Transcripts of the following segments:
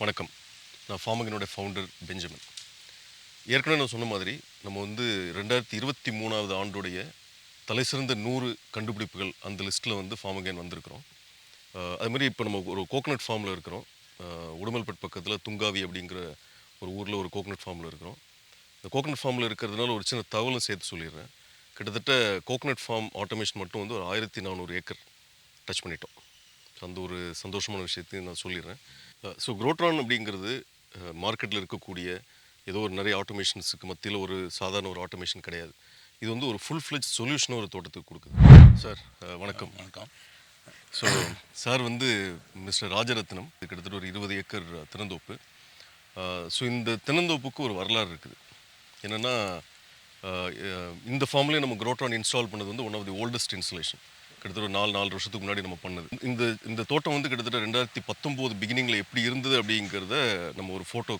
வணக்கம். நான் ஃபார்மகினுடைய founder Benjamin. ஏற்கனவே நான் சொன்ன மாதிரி நம்ம வந்து ரெண்டாயிரத்தி இருபத்தி மூணாவது ஆண்டுடைய தலைசிறந்த நூறு கண்டுபிடிப்புகள் அந்த லிஸ்ட்டில் வந்து ஃபார்மகன் வந்திருக்கிறோம். அஹ் அது மாதிரி இப்போ நம்ம ஒரு கோகனட் ஃபார்மில் இருக்கிறோம். உடுமல்பேட் பக்கத்தில் துங்காவி அப்படிங்கிற ஒரு ஊரில் ஒரு கோகனட் ஃபார்மில் இருக்கிறோம். இந்த கோகனட் ஃபார்மில் இருக்கிறதுனால ஒரு சின்ன தகவலும் சேர்த்து சொல்லிடுறேன். கிட்டத்தட்ட கோகனட் ஃபார்ம் ஆட்டோமேஷன் மட்டும் வந்து ஒரு ஆயிரத்தி நானூறு ஏக்கர் டச் பண்ணிட்டோம். அந்த ஒரு சந்தோஷமான விஷயத்தையும் நான் சொல்லிடுறேன். ஸோ குரோட்ரான் அப்படிங்கிறது மார்க்கெட்டில் இருக்கக்கூடிய ஏதோ ஒரு நிறைய ஆட்டோமேஷன்ஸுக்கு மத்தியில் ஒரு சாதாரண ஒரு ஆட்டோமேஷன் கிடையாது. இது வந்து ஒரு ஃபுல் ஃப்ளெஜ் சொல்யூஷனை ஒரு தோட்டத்துக்கு கொடுக்குது. சார் வணக்கம். வணக்கம். ஸோ சார் வந்து மிஸ்டர் ராஜரத்னம் இது கிட்டத்தட்ட ஒரு இருபது ஏக்கர் திறந்தோப்பு. ஸோ இந்த தென்னந்தோப்புக்கு ஒரு வரலாறு இருக்குது. என்னென்னா இந்த ஃபார்ம்லேயே நம்ம குரோட்ரான் இன்ஸ்டால் பண்ணது வந்து one of the oldest installation கிட்டத்தட்ட ஒரு நாலு நாலு வருஷத்துக்கு முன்னாடி நம்ம பண்ணது. இந்த இந்த தோட்டம் வந்து கிட்டத்தட்ட ரெண்டாயிரத்தி பத்தொம்போது பிகினிங்கில் எப்படி இருந்தது அப்படிங்கிறத நம்ம ஒரு ஃபோட்டோ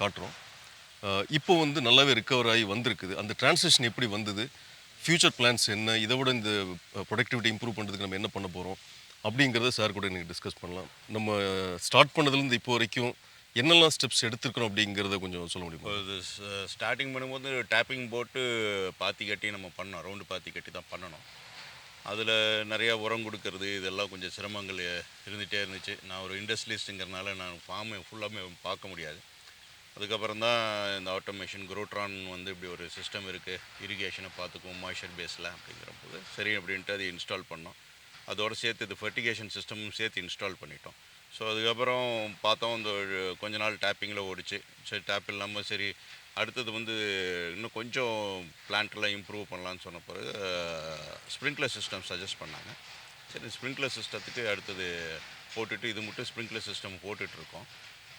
காட்டுறோம். இப்போ வந்து நல்லாவே ரிக்கவர் ஆகி வந்திருக்குது. அந்த டிரான்சிஷன் எப்படி வந்தது? ஃப்யூச்சர் பிளான்ஸ் என்ன? இதை விட இந்த ப்ரொடக்டிவிட்டி இம்ப்ரூவ் பண்ணுறதுக்கு நம்ம என்ன பண்ண போகிறோம் அப்படிங்கிறத சார் கூட எனக்கு டிஸ்கஸ் பண்ணலாம். நம்ம ஸ்டார்ட் பண்ணதுலேருந்து இப்போ வரைக்கும் என்னெல்லாம் ஸ்டெப்ஸ் எடுத்திருக்கிறோம் அப்படிங்கிறத கொஞ்சம் சொல்ல முடியுமா? இது ஸ்டார்டிங் பண்ணும்போது டேப்பிங் போட்டு பாத்தி கட்டி நம்ம பண்ணோம். ரவுண்டு பாத்தி கட்டி தான் பண்ணணும். அதில் நிறையா உரம் கொடுக்கறது இதெல்லாம் கொஞ்சம் சிரமங்கள் இருந்துகிட்டே இருந்துச்சு. நான் ஒரு இண்டஸ்ட்ரியலிஸ்ட்டுங்கிறனால நான் ஃபார்மை ஃபுல்லாமே பார்க்க முடியாது. அதுக்கப்புறம் தான் இந்த ஆட்டோமேஷன் குரோட்ரான் வந்து இப்படி ஒரு சிஸ்டம் இருக்குது இரிகேஷனை பார்த்துக்குவோம் மாய்ச்சர் பேஸில் அப்படிங்கிற போது சரி அப்படின்ட்டு அதை இன்ஸ்டால் பண்ணோம். அதோட சேர்த்து இது ஃபர்டிகேஷன் சிஸ்டமும் சேர்த்து இன்ஸ்டால் பண்ணிட்டோம். ஸோ அதுக்கப்புறம் பார்த்தோம் இந்த கொஞ்ச நாள் டேப்பிங்கில் ஓடிச்சு. சரி டேப் இல்லாமல் சரி அடுத்தது வந்து இன்னும் கொஞ்சம் பிளான்ட்லாம் இம்ப்ரூவ் பண்ணலான்னு சொன்ன பிறகு ஸ்ப்ரிங்க்லர் சிஸ்டம் சஜஸ்ட் பண்ணாங்க. சரி ஸ்ப்ரிங்க்லர் சிஸ்டத்துக்கு அடுத்தது போட்டுட்டு இது மட்டும் ஸ்ப்ரிங்க்லர் சிஸ்டம் போட்டுட்ருக்கோம்.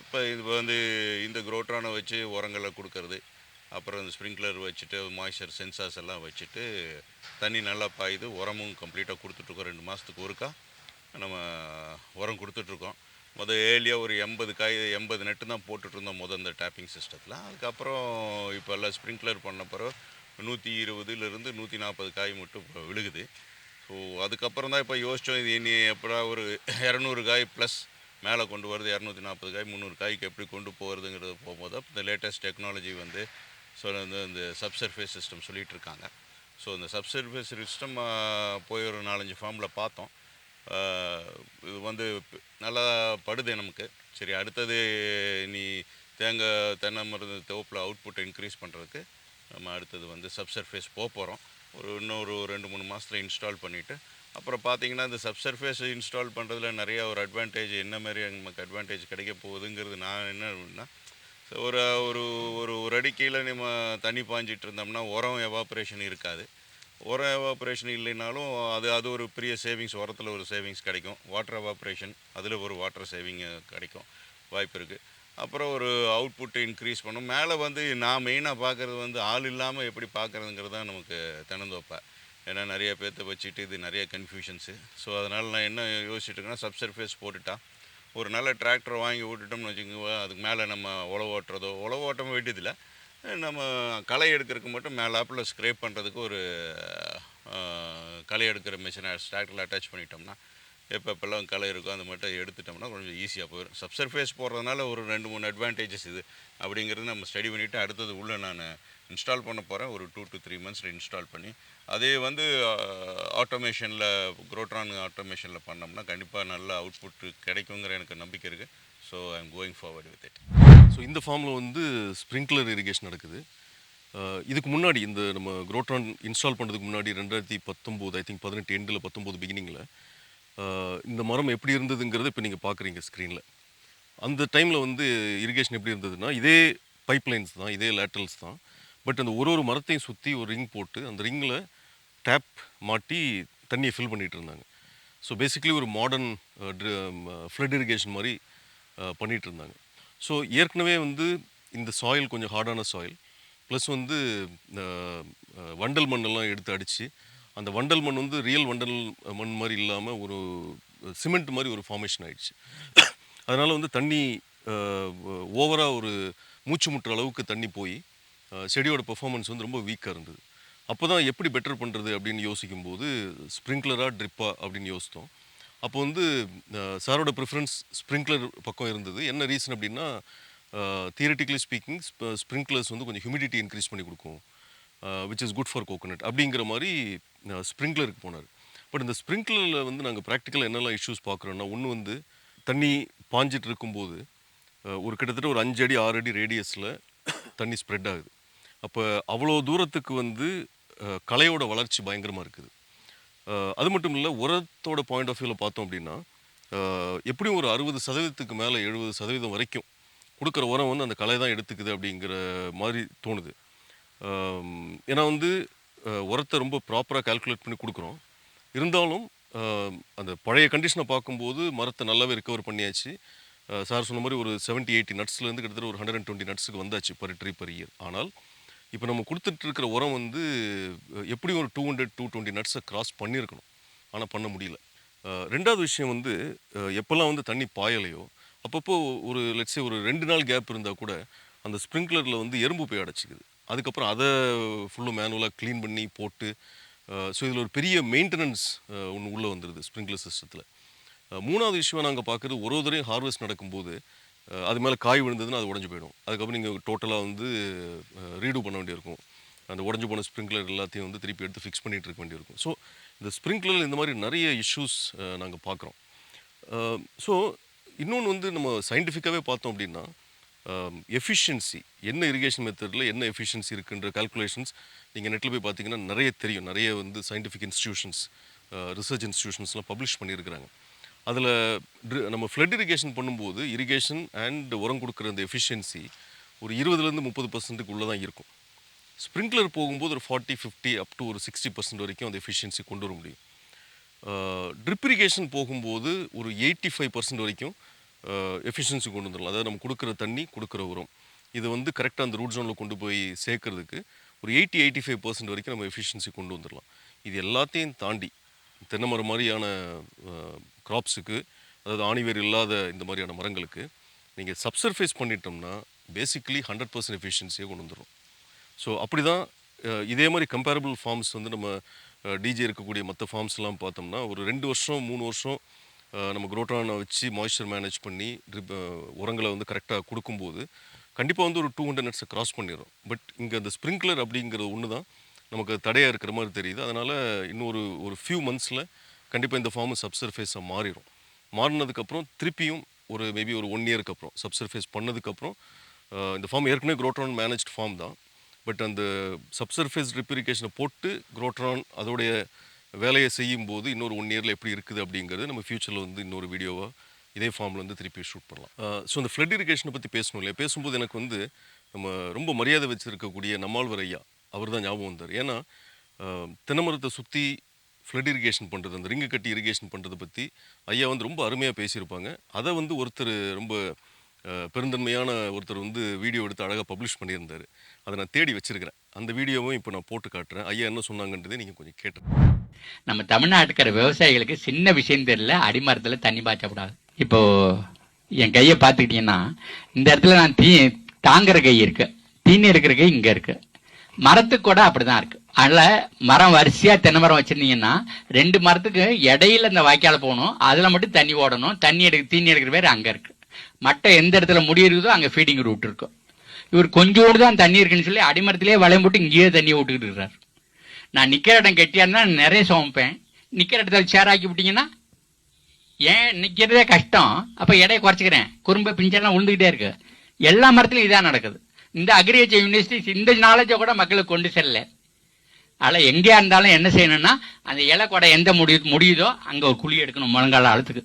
இப்போ இது வந்து இந்த குரோட்ரானை வச்சு உரங்களை கொடுக்கறது அப்புறம் இந்த ஸ்ப்ரிங்க்லர் வச்சுட்டு மாய்ச்சர் சென்சார்ஸ் எல்லாம் வச்சுட்டு தண்ணி நல்லா பாயுது உரமும் கம்ப்ளீட்டாக கொடுத்துட்ருக்கோம். ரெண்டு மாதத்துக்கு ஒருக்கா நம்ம உரம் கொடுத்துட்ருக்கோம். முதல் ஏர்லியாக ஒரு எண்பது காய் எண்பது நெட்டு தான் போட்டுட்டு இருந்தோம் முதல் இந்த டேப்பிங் சிஸ்டத்தில் அதுக்கப்புறம் இப்போ எல்லாம் ஸ்ப்ரிங்க்லர் பண்ண பிறகு நூற்றி இருபதுலேருந்து நூற்றி நாற்பது காய் மட்டும் இப்போ விழுகுது. ஸோ அதுக்கப்புறம் தான் இப்போ யோசித்தோம் இது இனி எப்படா ஒரு இரநூறு காய் ப்ளஸ் மேலே கொண்டு வரது இரநூத்தி நாற்பது காய் முந்நூறு காய்க்கு எப்படி கொண்டு போகிறதுங்கிறது போகும்போது இந்த லேட்டஸ்ட் டெக்னாலஜி வந்து ஸோ வந்து இந்த சப்சர்ஃபேஸ் சிஸ்டம் சொல்லிகிட்டு இருக்காங்க. ஸோ இந்த சப்சர்ஃபேஸ் சிஸ்டம் போய் ஒரு நாலஞ்சு ஃபார்மில் பார்த்தோம். இது வந்து நல்லா படுது நமக்கு. சரி அடுத்தது நீ தேங்காய் தென்னை மருந்து தோப்பில் அவுட்புட்டை இன்க்ரீஸ் பண்ணுறதுக்கு நம்ம அடுத்தது வந்து சப்சர்ஃபேஸ் போக போகிறோம் ஒரு இன்னொரு ரெண்டு மூணு மாதத்தில் இன்ஸ்டால் பண்ணிவிட்டு அப்புறம் பார்த்தீங்கன்னா இந்த சப்சர்ஃபேஸ் இன்ஸ்டால் பண்ணுறதுல நிறைய ஒரு அட்வான்டேஜ் என்ன மாதிரி நமக்கு அட்வான்டேஜ் கிடைக்க போகுதுங்கிறது நான் என்ன ஒரு ஒரு ஒரு ஒரு அடி கீழே நம்ம தண்ணி பாஞ்சிட்டு இருந்தோம்னா உரம் எவாப்ரேஷன் இருக்காது. உரம் எவாப்ரேஷன் இல்லைனாலும் அது அது ஒரு பெரிய சேவிங்ஸ் உரத்தில் ஒரு சேவிங்ஸ் கிடைக்கும். வாட்டர் எவாப்ரேஷன் அதில் ஒரு வாட்டர் சேவிங் கிடைக்கும். வாய்ப்பு இருக்குது அப்புறம் ஒரு அவுட்புட் இன்க்ரீஸ் பண்ணும். மேலே வந்து நான் மெயினாக பார்க்குறது வந்து ஆள் இல்லாமல் எப்படி பார்க்குறதுங்கிறது தான் நமக்கு தினந்தோப்பை ஏன்னா நிறைய பேர்த்த வச்சுட்டு இது நிறைய கன்ஃபியூஷன்ஸு ஸோ அதனால் நான் என்ன யோசிச்சுட்டு இருக்கேன்னா சப்சர்ஃபேஸ் போட்டுட்டா ஒரு நல்ல டிராக்டர் வாங்கி விட்டுட்டோம்னு வச்சுக்கோங்க அதுக்கு மேலே நம்ம உழவு ஓட்டுறதோ உழவு ஓட்டம் வேண்டியதில்லை. நம்ம களை எடுக்கிறதுக்கு மட்டும் மேலாப்பில் ஸ்க்ரேப் பண்ணுறதுக்கு ஒரு களை எடுக்கிற மிஷினை டிராக்டரில் அட்டாச் பண்ணிட்டோம்னா எப்போ எப்போல்லாம் களை இருக்கோ அந்த மட்டும் எடுத்துட்டோம்னா கொஞ்சம் ஈஸியாக போயிடும் சப்சர்ஃபேஸ் போடுறதுனால ஒரு ரெண்டு மூணு அட்வான்டேஜஸ் இது. அப்படிங்கிறது நம்ம ஸ்டடி பண்ணிவிட்டு அடுத்தது உள்ளே நான் இன்ஸ்டால் பண்ண போகிறேன் ஒரு டூ டு த்ரீ மந்த்ஸில் இன்ஸ்டால் பண்ணி அதே வந்து ஆட்டோமேஷனில் குரோட்ரான் ஆட்டோமேஷனில் பண்ணோம்னா கண்டிப்பாக நல்ல அவுட்புட் கிடைக்குங்கிற எனக்கு நம்பிக்கை இருக்குது so I am going forward with it so இந்த ஃபார்மில் வந்து ஸ்ப்ரிங்க்லர் இரிகேஷன் நடக்குது. Uh, இதுக்கு முன்னாடி இந்த நம்ம குரோட்ரான் இன்ஸ்டால் பண்ணுறதுக்கு முன்னாடி ரெண்டாயிரத்தி பத்தொம்போது ஐ திங்க் பதினெட்டு எண்டில் பத்தொம்போது பிகினிங்கில் uh, இந்த மரம் எப்படி இருந்ததுங்கிறத இப்போ நீங்கள் பார்க்குறீங்க ஸ்க்ரீனில் அந்த டைமில் வந்து இரிகேஷன் எப்படி இருந்ததுன்னா இதே பைப் லைன்ஸ் தான் இதே லேட்டல்ஸ் தான். பட் அந்த ஒரு ஒரு மரத்தையும் சுற்றி ஒரு ரிங் போட்டு அந்த ரிங்கில் டேப் மாட்டி தண்ணியை ஃபில் பண்ணிகிட்டு இருந்தாங்க. ஸோ பேசிக்கலி ஒரு மாடர்ன் ஃப்ளட் இரிகேஷன் மாதிரி uh, பண்ணிகிட்டு இருந்தாங்க. ஸோ ஏற்கனவே வந்து இந்த சாயில் கொஞ்சம் ஹார்டான சாயில் ப்ளஸ் வந்து வண்டல் மண்ணெல்லாம் எடுத்து அடித்து அந்த வண்டல் மண் வந்து ரியல் வண்டல் மண் மாதிரி இல்லாமல் ஒரு சிமெண்ட் மாதிரி ஒரு ஃபார்மேஷன் ஆகிடுச்சு அதனால் வந்து தண்ணி ஓவராக ஒரு மூச்சு முட்டுற அளவுக்கு தண்ணி போய் செடியோட பெர்ஃபார்மன்ஸ் வந்து ரொம்ப வீக்காக இருந்தது. அப்போ தான் எப்படி பெட்டர் பண்ணுறது அப்படின்னு யோசிக்கும்போது ஸ்ப்ரிங்க்லராக ட்ரிப்பா அப்படின்னு யோசித்தோம். அப்போ வந்து சாரோட ப்ரிஃபரன்ஸ் ஸ்ப்ரிங்க்லர் பக்கம் இருந்தது. என்ன ரீசன் அப்படின்னா தியரட்டிக்கலி ஸ்பீக்கிங் ஸ்ப்ரிங்க்லர்ஸ் வந்து கொஞ்சம் ஹியூமிடிட்டி இன்க்ரீஸ் பண்ணி கொடுக்கும். Which is good for coconut அப்படிங்கிற மாதிரி ஸ்ப்ரிங்க்லருக்கு போனார். பட் இந்த ஸ்ப்ரிங்க்லரில் வந்து நாங்கள் ப்ராக்டிக்கலாக என்னெல்லாம் இஷ்யூஸ் பார்க்குறோன்னா ஒன்று வந்து தண்ணி பாஞ்சிட்டு இருக்கும்போது ஒரு கிட்டத்தட்ட ஒரு அஞ்சடி ஆறு அடி ரேடியஸில் தண்ணி ஸ்ப்ரெட் ஆகுது. அப்போ அவ்வளோ தூரத்துக்கு வந்து கலையோட வளர்ச்சி பயங்கரமாக இருக்குது. அது மட்டும் இல்லை உரத்தோட பாயிண்ட் ஆஃப் வியூவில் பார்த்தோம் அப்படின்னா எப்படியும் ஒரு அறுபது சதவீதத்துக்கு மேலே எழுபது சதவீதம் வரைக்கும் கொடுக்குற உரம் வந்து அந்த கலை தான் எடுத்துக்குது அப்படிங்கிற மாதிரி தோணுது. ஏன்னா வந்து உரத்தை ரொம்ப ப்ராப்பராக கால்குலேட் பண்ணி கொடுக்குறோம். இருந்தாலும் அந்த பழைய கண்டிஷனை பார்க்கும்போது மரத்தை நல்லாவே ரெக்கவர் பண்ணியாச்சு. சார் சொன்ன மாதிரி ஒரு செவன்ட்டி எயிட்டி நட்ஸ்லேருந்து கிட்டத்தட்ட ஒரு ஹண்ட்ரட் அண்ட் டுவெண்ட்டி நட்ஸுக்கு வந்தாச்சு பர் ட்ரீ பர் இயர் ஆனால் இப்போ நம்ம கொடுத்துட்ருக்கிற உரம் வந்து எப்படி ஒரு டூ ஹண்ட்ரட் டூ டுவெண்ட்டி நட்ஸை கிராஸ் பண்ணியிருக்கணும்? ஆனால் பண்ண முடியல. ரெண்டாவது விஷயம் வந்து எப்போல்லாம் வந்து தண்ணி பாயலையோ அப்பப்போ ஒரு லட்சம் ஒரு ரெண்டு நாள் கேப் இருந்தால் கூட அந்த ஸ்ப்ரிங்க்லரில் வந்து எறும்பு போய் அடைச்சிக்குது. அதுக்கப்புறம் அதை ஃபுல்லும் மேனுவலாக க்ளீன் பண்ணி போட்டு ஸோ இதில் ஒரு பெரிய மெயின்டெனன்ஸ் ஒன்று உள்ளே வந்துடுது ஸ்ப்ரிங்க்லர் சிஸ்டத்தில் மூணாவது விஷயம் நாங்கள் பார்க்குறது ஒரு ஒரு தடவையும் ஹார்வெஸ்ட் நடக்கும்போது அது மேலே காய் விழுந்ததுன்னா அது உடஞ்சி போயிடும். அதுக்கப்புறம் நீங்கள் டோட்டலாக வந்து ரீடூ பண்ண வேண்டியிருக்கும். அந்த உடஞ்சி போன ஸ்ப்ரிங்க்லர் எல்லாத்தையும் வந்து திருப்பி எடுத்து ஃபிக்ஸ் பண்ணிகிட்டு இருக்க வேண்டியிருக்கும். ஸோ இந்த ஸ்ப்ரிங்க்லர் இந்த மாதிரி நிறைய இஷ்யூஸ் நாங்கள் பார்க்குறோம் ஸோ இன்னொன்று வந்து நம்ம சயின்டிஃபிக்காகவே பார்த்தோம் அப்படின்னா எஃபிஷியன்சி என்ன இரிகேஷன் மெத்தடில் என்ன எஃபிஷியன்சி இருக்குன்ற கால்குலேஷன்ஸ் நீங்கள் நெட்டில் போய் பார்த்தீங்கன்னா நிறைய தெரியும். நிறைய வந்து சயின்டிஃபிக் இன்ஸ்டியூஷன்ஸ் ரிசர்ச் இன்ஸ்டியூஷன்ஸ்லாம் பப்ளிஷ் பண்ணியிருக்கிறாங்க. அதில் நம்ம ஃப்ளட் இரிகேஷன் பண்ணும்போது இரிகேஷன் அண்ட் உரம் கொடுக்குற அந்த எஃபிஷியன்சி ஒரு இருபதுலேருந்து முப்பது பர்சன்ட்டுக்கு உள்ளே தான் இருக்கும். ஸ்ப்ரிங்க்லர் போகும்போது ஒரு ஃபார்ட்டி ஃபிஃப்டி அப் டு ஒரு சிக்ஸ்டி பர்சன்ட் வரைக்கும் அந்த எஃபிஷியன்சி கொண்டு வர முடியும். ட்ரிப் இரிகேஷன் போகும்போது ஒரு எயிட்டி ஃபைவ் பர்சன்ட் வரைக்கும் எஃபிஷியன்சி கொண்டு வந்துடலாம். அதாவது நம்ம கொடுக்குற தண்ணி கொடுக்குற உரம். இது வந்து கரெக்டாக அந்த ரூட் ஜோனில் கொண்டு போய் சேர்க்கறதுக்கு ஒரு எயிட்டி எயிட்டி ஃபைவ் பர்சன்ட் வரைக்கும் நம்ம எஃபிஷியன்சி கொண்டு வந்துடலாம். இது எல்லாத்தையும் தாண்டி தென்னை மரம் மாதிரியான க்ராப்ஸுக்கு அதாவது ஆணிவேர் இல்லாத இந்த மாதிரியான மரங்களுக்கு நீங்கள் சப்சர்ஃபேஸ் பண்ணிட்டோம்னா பேசிக்கலி ஹண்ட்ரட் பர்சன்ட் எஃபிஷியன்சியை கொண்டு வந்துடும் ஸோ அப்படி தான் இதே மாதிரி கம்பேரபிள் ஃபார்ம்ஸ் வந்து நம்ம டிஜே இருக்கக்கூடிய மற்ற ஃபார்ம்ஸ்லாம் பார்த்தோம்னா ஒரு ரெண்டு வருஷம் மூணு வருஷம் நம்ம குரோட்டானை வச்சு மாய்ஸ்சர் மேனேஜ் பண்ணி drip, உரங்களை வந்து கரெக்டாக கொடுக்கும்போது கண்டிப்பாக வந்து ஒரு டூ ஹண்ட்ரட் நட்ஸை க்ராஸ் பண்ணிடும் பட் இங்கே அந்த ஸ்ப்ரிங்க்லர் அப்படிங்கிறது ஒன்று தான் நமக்கு தடையாக இருக்கிற மாதிரி தெரியுது. அதனால் இன்னொரு ஒரு ஃபியூ மந்த்ஸில் கண்டிப்பாக இந்த ஃபார்ம் சப்சர்ஃபேஸாக மாறிடும் மாறினதுக்கப்புறம் திருப்பியும் ஒரு மேபி ஒரு ஒன் இயருக்கு அப்புறம் சப்சர்ஃபேஸ் பண்ணதுக்கப்புறம் இந்த ஃபார்ம் ஏற்கனவே குரோட்ரான் மேனேஜ்ட் ஃபார்ம் தான். பட் அந்த சப்சர்ஃபேஸ் ரிப்பரிகேஷனை போட்டு குரோட்ரான் அதோடைய வேலையை செய்யும் போது இன்னொரு ஒன் இயரில் எப்படி இருக்குது அப்படிங்கிறது நம்ம ஃப்யூச்சரில் வந்து இன்னொரு வீடியோவாக இதே ஃபார்மில் வந்து திருப்பி ஷூட் பண்ணலாம். ஸோ இந்த ஃப்ளட் இரிகேஷனை பற்றி பேசணும் இல்லையா? பேசும்போது எனக்கு வந்து நம்ம ரொம்ப மரியாதை வச்சுருக்கக்கூடிய நம்மாழ்வார் ஐயா அவர் தான் ஞாபகம் வந்தார். ஏன்னா தென்னமரத்தை சுற்றி ஃப்ளட் இரிகேஷன் பண்ணுறது அந்த ரிங்கு கட்டி இரிகேஷன் பண்ணுறதை பற்றி ஐயா வந்து ரொம்ப அருமையாக பேசியிருப்பாங்க. அதை வந்து ஒருத்தர் ரொம்ப பெருந்தன்மையான ஒருத்தர் வந்து வீடியோ எடுத்து அழகாக பப்ளிஷ் பண்ணியிருந்தார். அதை நான் தேடி வச்சுருக்கிறேன். அந்த வீடியோவும் இப்போ நான் போட்டு காட்டுறேன். ஐயா என்ன சொன்னாங்கன்றதை நீங்கள் கொஞ்சம் கேட்டு நம்ம தமிழ்நாட்டுக்கிற விவசாயிகளுக்கு சின்ன விஷயம் தெரியல. அடிமரத்தில் தண்ணி பாய்ச்சக்கூடாது. இப்போது என் கையை பார்த்துக்கிட்டிங்கன்னா இந்த இடத்துல நான் தீ தாங்குற கை இருக்குது தீனி இருக்கிற கை இங்கே இருக்குது மரத்துக்கு கூட அப்படிதான் இருக்கு. அதில் மரம் வரிசையா தென்னை மரம் வச்சிருந்தீங்கன்னா ரெண்டு மரத்துக்கு இடையில இந்த வாய்க்கால போகணும். அதில் மட்டும் தண்ணி ஓடணும். தண்ணி எடுக்க தீனி எடுக்கிற பேர் அங்கே இருக்கு. மட்டை எந்த இடத்துல முடியிருக்குதோ அங்க அங்கே ஃபீடிங் ரூட் இருக்கும். இவர் கொஞ்சோடு தான் தண்ணி இருக்குன்னு சொல்லி அடிமரத்திலேயே வளையம் போட்டு இங்கேயே தண்ணியை விட்டுக்கிட்டு இருக்கிறார் நான் நிக்கிற இடம் கெட்டியா இருந்தா நிறைய சுமப்பேன் நிக்கிற இடத்துல சேராக்கி விட்டீங்கன்னா ஏன் நிக்கிறதே கஷ்டம். அப்ப எடையை குறைச்சிக்கிறேன். குறும்ப பிஞ்செல்லாம் உழுந்துகிட்டே இருக்கு. எல்லா மரத்துலையும் இதான் நடக்குது. இந்த அக்ரிகல்ச்சர் யூனிவர்சிட்டிஸ் இந்த நாலேஜை கூட மக்களுக்கு கொண்டு செல்ல அதில் எங்கேயா இருந்தாலும் என்ன செய்யணும்னா அந்த இலை கொடை எந்த முடியு முடியுதோ அங்கே ஒரு குழி எடுக்கணும் முழங்கால அழுத்துக்கு.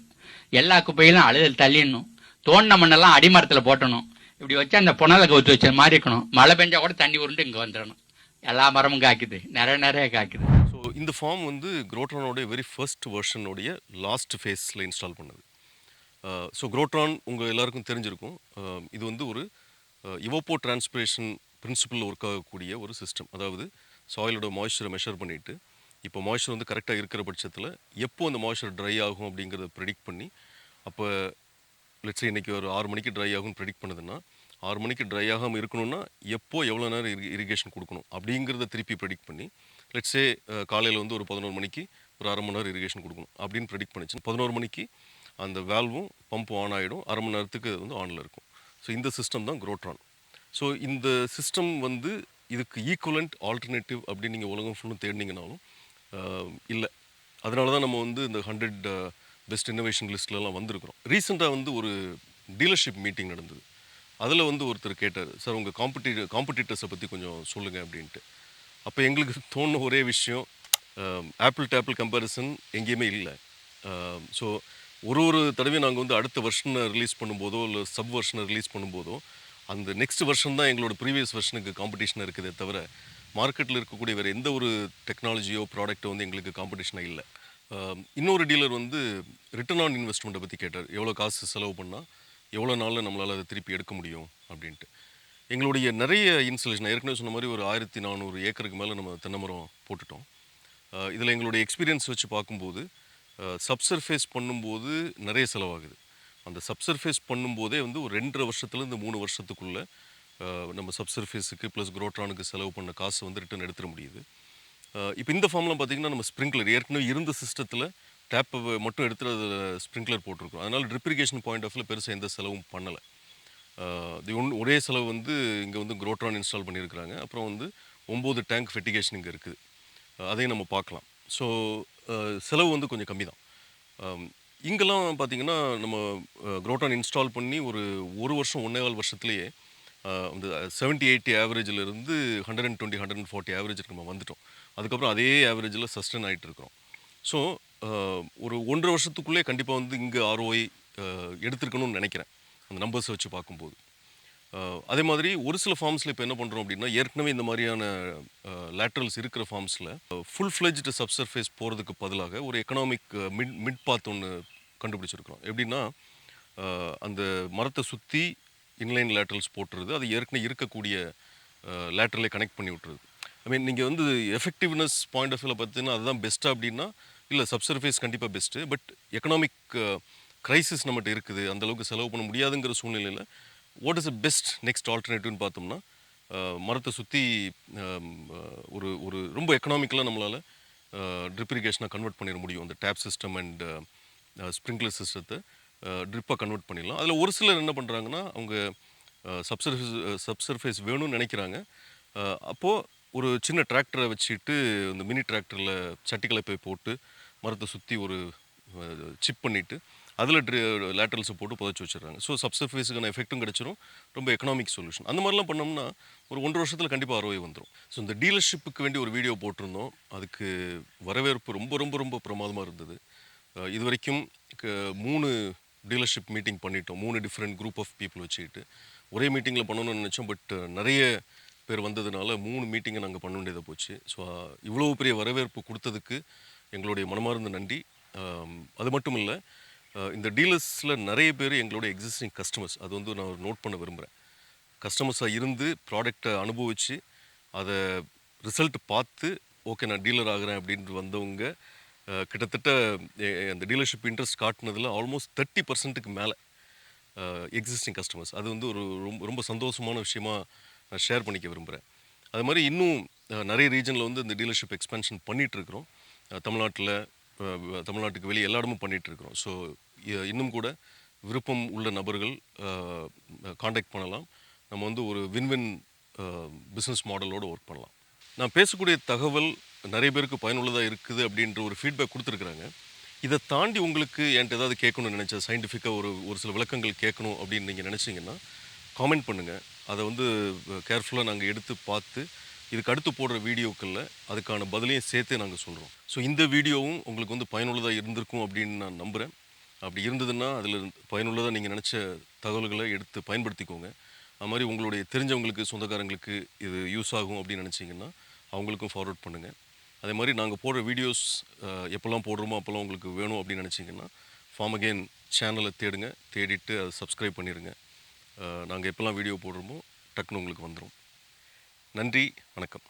எல்லா குப்பையிலும் அழுதல் தள்ளிடணும். தோண்டின மண்ணெல்லாம் அடிமரத்தில் போட்டணும். இப்படி வச்சு அந்த புனலை கவுத்து வச்ச மாதிரி இருக்கணும். மழை பெஞ்சா கூட தண்ணி உருண்டு இங்கே வந்துடணும். எல்லா மரமும் காய்க்குது. நிறைய நிறைய காய்க்குது. ஸோ இந்த ஃபார்ம் வந்து குரோட்ரானோடைய வெரி ஃபர்ஸ்ட் வெர்ஷனுடைய லாஸ்ட் ஃபேஸில் இன்ஸ்டால் பண்ணது. ஸோ குரோட்ரான் உங்கள் எல்லாருக்கும் தெரிஞ்சிருக்கும். இது வந்து ஒரு இவோப்போ டிரான்ஸ்பிரேஷன் பிரின்சிபல் ஒர்க் ஆகக்கூடிய ஒரு சிஸ்டம் அதாவது சாயிலோட மாய்ஸ்சரை மெஷர் பண்ணிவிட்டு இப்போ மாய்ஸ்சர் வந்து கரெக்டாக இருக்கிற பட்சத்தில் எப்போ அந்த மாய்ஸ்சர் ட்ரை ஆகும் அப்படிங்கிறத ப்ரெடிக்ட் பண்ணி அப்போ லெட்ஸே இன்றைக்கி ஒரு ஆறு மணிக்கு ட்ரை ஆகும்னு ப்ரெடிக்ட் பண்ணுதுன்னா ஆறு மணிக்கு ட்ரை ஆகாமல் இருக்கணும்னா எப்போ எவ்வளோ நேரம் இரிகேஷன் கொடுக்கணும் அப்படிங்கிறத திருப்பி ப்ரெடிக்ட் பண்ணி லெட்ஸே காலையில் வந்து ஒரு பதினோரு மணிக்கு ஒரு அரை மணி நேரம் இரிகேஷன் கொடுக்கணும் அப்படின்னு ப்ரெடிக்ட் பண்ணிச்சு. பதினோரு மணிக்கு அந்த வேல்வும் பம்பும் ஆன் ஆகிடும் அரை மணி நேரத்துக்கு அது வந்து ஆனில் இருக்கும். ஸோ இந்த சிஸ்டம் தான் குரோட்ரான் ஸோ இந்த சிஸ்டம் வந்து இதுக்கு ஈக்குவலண்ட் ஆல்டர்னேட்டிவ் அப்படின்னு நீங்கள் உலகம் ஃபுல்லும் தேடினீங்கனாலும் இல்லை. அதனால தான் நம்ம வந்து இந்த ஹண்ட்ரட் பெஸ்ட் இன்னோவேஷன் லிஸ்ட்லலாம் வந்திருக்கிறோம். ரீசெண்டாக வந்து ஒரு டீலர்ஷிப் மீட்டிங் நடந்தது. அதில் வந்து ஒருத்தர் கேட்டார் சார் உங்கள் காம்படி காம்படிட்டர்ஸை பற்றி கொஞ்சம் சொல்லுங்கள் அப்படின்ட்டு. அப்போ எங்களுக்கு தோணுன ஒரே விஷயம் ஆப்பிள் டு ஆப்பிள் கம்பேரிசன் எங்கேயுமே இல்லை. ஸோ ஒரு ஒரு தடவையும் நாங்கள் வந்து அடுத்த வருஷனை ரிலீஸ் பண்ணும்போதோ இல்லை சப் வெர்ஷனை ரிலீஸ் பண்ணும்போதோ அந்த நெக்ஸ்ட் வெர்ஷன் தான் எங்களோட ப்ரீவியஸ் வருஷனுக்கு காம்படிஷன் இருக்குதே தவிர மார்க்கெட்டில் இருக்கக்கூடிய வேறு எந்த ஒரு டெக்னாலஜியோ ப்ராடக்ட்டோ வந்து எங்களுக்கு காம்படிஷனாக இல்லை. இன்னொரு டீலர் வந்து ரிட்டர்ன் ஆன் இன்வெஸ்ட்மெண்ட்டை பற்றி கேட்டார். எவ்வளோ காசு செலவு பண்ணால் எவ்வளோ நாளில் நம்மளால் அதை திருப்பி எடுக்க முடியும் அப்படின்ட்டு. எங்களுடைய நிறைய இன்ஸ்டலேஷன் ஏற்கனவே சொன்ன மாதிரி ஒரு ஆயிரத்தி நானூறு ஏக்கருக்கு மேலே நம்ம தென்னை மரம் போட்டுட்டோம். இதில் எங்களுடைய எக்ஸ்பீரியன்ஸ் வச்சு பார்க்கும்போது சப்சர்ஃபேஸ் பண்ணும்போது நிறைய செலவாகுது. அந்த சப்சர்ஃபேஸ் பண்ணும்போதே வந்து ஒரு ரெண்டரை வருஷத்துலேருந்து மூணு வருஷத்துக்குள்ளே நம்ம சப்சர்ஃபேஸுக்கு ப்ளஸ் குரோட்ரானுக்கு செலவு பண்ண காசு வந்து ரிட்டர்ன் எடுத்துட முடியுது. இப்போ இந்த ஃபார்ம்லாம் பார்த்திங்கன்னா நம்ம ஸ்ப்ரிங்க்லர் ஏற்கனவே இருந்த சிஸ்டத்தில் டேப்பை மட்டும் எடுத்துகிட்டு அதில் ஸ்ப்ரிங்க்லர் போட்டிருக்கோம் அதனால் ட்ரிப்ரிகேஷன் பாயிண்ட் ஆஃப்ல பெருசாக எந்த செலவும் பண்ணலை. இது ஒன் ஒரே செலவு வந்து இங்கே வந்து குரோட்ரான் இன்ஸ்டால் பண்ணியிருக்கிறாங்க அப்புறம் வந்து ஒம்பது டேங்க் ஃபெட்டிகேஷன் இங்கே இருக்குது. அதையும் நம்ம பார்க்கலாம். ஸோ செலவு வந்து கொஞ்சம் கம்மி தான் இங்கெல்லாம் பார்த்திங்கன்னா நம்ம குரோட்டான் இன்ஸ்டால் பண்ணி ஒரு ஒரு வருஷம் ஒன்றே கால் வருஷத்துலேயே அந்த seventy eighty ஆவரேஜில் hundred and twenty hundred and forty ஆவரேஜுக்கு நம்ம வந்துட்டோம். அதுக்கப்புறம் அதே ஆவரேஜில் சஸ்டெயின் ஆகிட்டு இருக்கிறோம் ஸோ ஒரு ஒன்றரை வருஷத்துக்குள்ளே கண்டிப்பாக வந்து இங்கே ஆர்ஓஐ எடுத்திருக்கணும்னு நினைக்கிறேன். அந்த நம்பர்ஸை வச்சு பார்க்கும்போது. அதே மாதிரி ஒரு சில ஃபார்ம்ஸில் இப்போ என்ன பண்ணுறோம் அப்படின்னா ஏற்கனவே இந்த மாதிரியான லேட்ரல்ஸ் இருக்கிற ஃபார்ம்ஸில் ஃபுல் ஃப்ளெஜ்டு சப்சர்ஃபேஸ் போகிறதுக்கு பதிலாக ஒரு எக்கனாமிக் மிட் மிட் பாத் ஒன்று கண்டுபிடிச்சிருக்கிறோம். எப்படின்னா அந்த மரத்தை சுற்றி இன்லைன் லேட்ரல்ஸ் போட்டுறது அது ஏற்கனவே இருக்கக்கூடிய லேட்ரலை கனெக்ட் பண்ணி விட்டுறது. ஐ மீன் நீங்கள் வந்து எஃபெக்டிவ்னஸ் பாயிண்ட் ஆஃப் வியூவில் பார்த்தீங்கன்னா அதுதான் பெஸ்ட்டாக அப்படின்னா இல்லை சப்சர்ஃபேஸ் கண்டிப்பாக பெஸ்ட்டு பட் எக்கனாமிக் க்ரைசிஸ் நம்மகிட்ட இருக்குது அந்தளவுக்கு செலவு பண்ண முடியாதுங்கிற சூழ்நிலையில் what is the best next ஆல்டர்னேட்டிவ்னு பார்த்தோம்னா மரத்தை சுற்றி ஒரு ஒரு ரொம்ப எக்கனாமிக்கலாக நம்மளால் ட்ரிப் இரிகேஷனாக கன்வெர்ட் பண்ணிட முடியும். அந்த டேப் சிஸ்டம் அண்ட் ஸ்ப்ரிங்க்லர் சிஸ்டத்தை ட்ரிப்பாக கன்வெர்ட் பண்ணிடலாம். அதில் ஒரு சிலர் என்ன பண்ணுறாங்கன்னா அவங்க சப்சர்ஃபேஸ் சப்சர்ஃபேஸ் வேணும்னு நினைக்கிறாங்க. அப்போது ஒரு சின்ன டிராக்டரை வச்சுட்டு இந்த மினி டிராக்டரில் சட்டிகளை போய் போட்டு மரத்தை சுற்றி ஒரு சிப் பண்ணிவிட்டு அதில் லேட்டரல்ஸை போட்டு புதைச்சி வச்சிடுறாங்க. ஸோ சப்சர்ஃபேஸுக்கான எஃபெக்ட்டும் கிடச்சிரும். ரொம்ப எக்கனாமிக் சொல்யூஷன் அந்த மாதிரிலாம் பண்ணோம்னா ஒரு ஒன்றரை வருஷத்தில் கண்டிப்பாக அறுவை வந்துடும் ஸோ இந்த டீலர்ஷிப்புக்கு வேண்டி ஒரு வீடியோ போட்டிருந்தோம். அதுக்கு வரவேற்பு ரொம்ப ரொம்ப ரொம்ப பிரமாதமாக இருந்தது. இது வரைக்கும் மூணு டீலர்ஷிப் மீட்டிங் பண்ணிட்டோம். மூணு டிஃப்ரெண்ட் குரூப் ஆஃப் பீப்புள் வச்சுக்கிட்டு. ஒரே மீட்டிங்கில் பண்ணணும்னு நினச்சோம். பட் நிறைய பேர் வந்ததுனால மூணு மீட்டிங்கை நாங்கள் பண்ண வேண்டியதாக போச்சு. ஸோ இவ்வளோ பெரிய வரவேற்பு கொடுத்ததுக்கு எங்களுடைய மனமார்ந்த நன்றி. அது மட்டும் இல்லை இந்த டீலர்ஸில் நிறைய பேர் எங்களுடைய எக்ஸிஸ்டிங் கஸ்டமர்ஸ் அது வந்து நான் நோட் பண்ண விரும்புகிறேன் கஸ்டமர்ஸாக இருந்து ப்ராடக்டை அனுபவித்து அதை ரிசல்ட் பார்த்து ஓகே நான் டீலர் ஆகிறேன் அப்படின்ட்டு வந்தவங்க கிட்டத்தட்ட அந்த டீலர்ஷிப் இன்ட்ரெஸ்ட் காட்டினதில் ஆல்மோஸ்ட் தேர்ட்டி பர்சன்ட்டுக்கு மேலே எக்ஸிஸ்டிங் கஸ்டமர்ஸ் அது வந்து ஒரு ரொம்ப ரொம்ப சந்தோஷமான விஷயமா நான் ஷேர் பண்ணிக்க விரும்புகிறேன் அது மாதிரி இன்னும் நிறைய ரீஜனில் வந்து இந்த டீலர்ஷிப் எக்ஸ்பென்ஷன் பண்ணிகிட்ருக்குறோம் தமிழ்நாட்டில் தமிழ்நாட்டுக்கு வெளியே எல்லா இடமும் பண்ணிகிட்ருக்குறோம் ஸோ இன்னும் கூட விருப்பம் உள்ள நபர்கள் காண்டாக்ட் பண்ணலாம். நம்ம வந்து ஒரு வின்வின் பிஸ்னஸ் மாடலோடு ஒர்க் பண்ணலாம். நான் பேசக்கூடிய தகவல் நிறைய பேருக்கு பயனுள்ளதாக இருக்குது அப்படின்ற ஒரு ஃபீட்பேக் கொடுத்துருக்குறாங்க. இதை தாண்டி உங்களுக்கு என்கிட்ட ஏதாவது கேட்கணும்னு நினச்சா சயின்டிஃபிக்காக ஒரு ஒரு சில விளக்கங்கள் கேட்கணும் அப்படின்னு நீங்கள் நினச்சிங்கன்னா காமெண்ட் பண்ணுங்கள் அதை வந்து கேர்ஃபுல்லாக நாங்கள் எடுத்து பார்த்து இதுக்கு அடுத்து போடுற வீடியோக்களில் அதுக்கான பதிலையும் சேர்த்தே நாங்கள் சொல்கிறோம் ஸோ இந்த வீடியோவும் உங்களுக்கு வந்து பயனுள்ளதாக இருந்திருக்கும் அப்படின்னு நான் நம்புகிறேன் அப்படி இருந்ததுன்னா அதில் பயனுள்ளதாக நீங்கள் நினச்ச தகவல்களை எடுத்து பயன்படுத்திக்கோங்க. அது மாதிரி உங்களுடைய தெரிஞ்சவங்களுக்கு சொந்தக்காரங்களுக்கு இது யூஸ் ஆகும் அப்படின்னு நினச்சிங்கன்னா அவங்களுக்கும் ஃபார்வர்ட் பண்ணுங்கள் அதே மாதிரி நாங்கள் போடுற வீடியோஸ் எப்போல்லாம் போடுறோமோ அப்போல்லாம் உங்களுக்கு வேணும் அப்படின்னு நினச்சிங்கன்னா ஃபார்ம் அகெயின் சேனலை தேடுங்க. தேடிட்டு அதை சப்ஸ்கிரைப் பண்ணிடுங்க நாங்கள் எப்போல்லாம் வீடியோ போடுறோமோ டக்குன்னு உங்களுக்கு வந்துடும் நன்றி வணக்கம்.